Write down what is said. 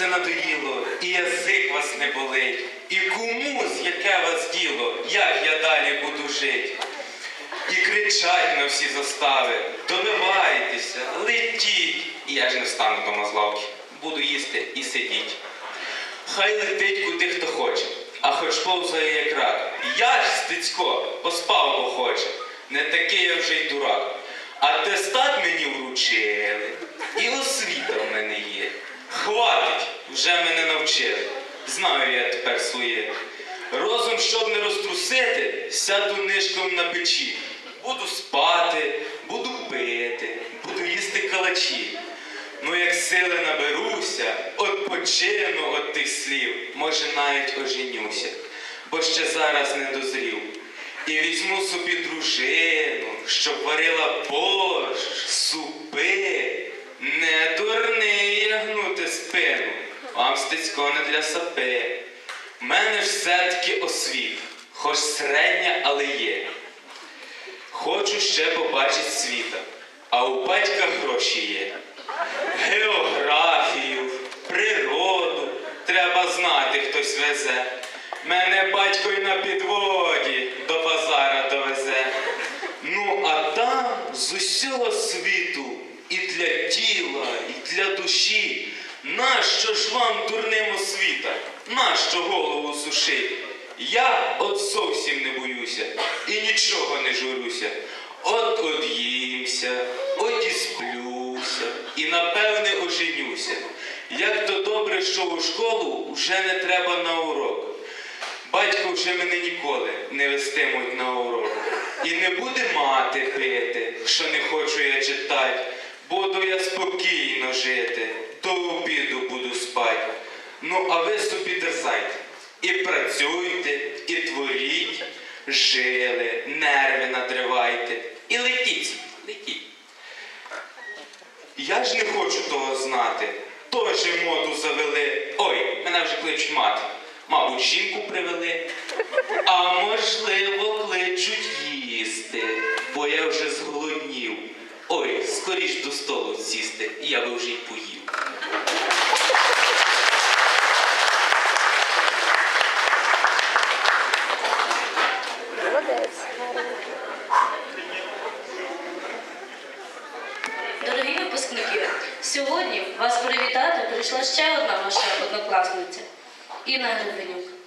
це надоїло, і язик вас не болить, і комусь яке вас діло, як я далі буду жити. І кричать на всі застави, добивайтеся, летіть. І я ж не встану дома з лавки, буду їсти і сидіть. Хай летить куди хто хоче, а хоч повзає як рак. Я ж стецько поспав бо хоче, не такий я вже й дурак. Атестат мені вручили, і освіта в мене є. Хватить, вже мене навчили. Знаю я тепер своє. Розум, щоб не розтрусити, сяду нишком на печі. Буду спати, буду пити, буду їсти калачі. Ну, як сили наберуся, odpoчину от тих слів, може навіть оженюся, бо ще зараз не дозрів. І візьму собі дружину, щоб варила борщ, вам не для сапи. В мене ж все-таки освіта, хоч середня, але є. Хочу ще побачити світа, а у батька гроші є. Географію, природу треба знати, хтось везе. Мене батько й на підводі до базара довезе. Ну, а там з усього світу і для тіла, і для душі. Нащо ж вам дурним освіта? Нащо голову сушить? Я от зовсім не боюся і нічого не журюся. От од'їмся, от і сплюся, і напевне оженюся. Як то добре, що у школу вже не треба на урок. Батько вже мене ніколи не вестимуть на урок. І не буде мати пити, що не хочу я читати. Буду я спокійно жити, спати. Ну, а ви собі дерзайте. І працюйте, і творіть, жили, нерви надривайте. І летіть, летіть. Я ж не хочу того знати. Тоже моду завели. Ой, мене вже кличуть мати. Мабуть, жінку привели. А можливо, кличуть їсти, бо я вже зголоднів. Ой, скоріш до столу сісти, я би вже й поїв. Сьогодні вас привітати прийшла ще одна ваша однокласниця Інна Гребенюк.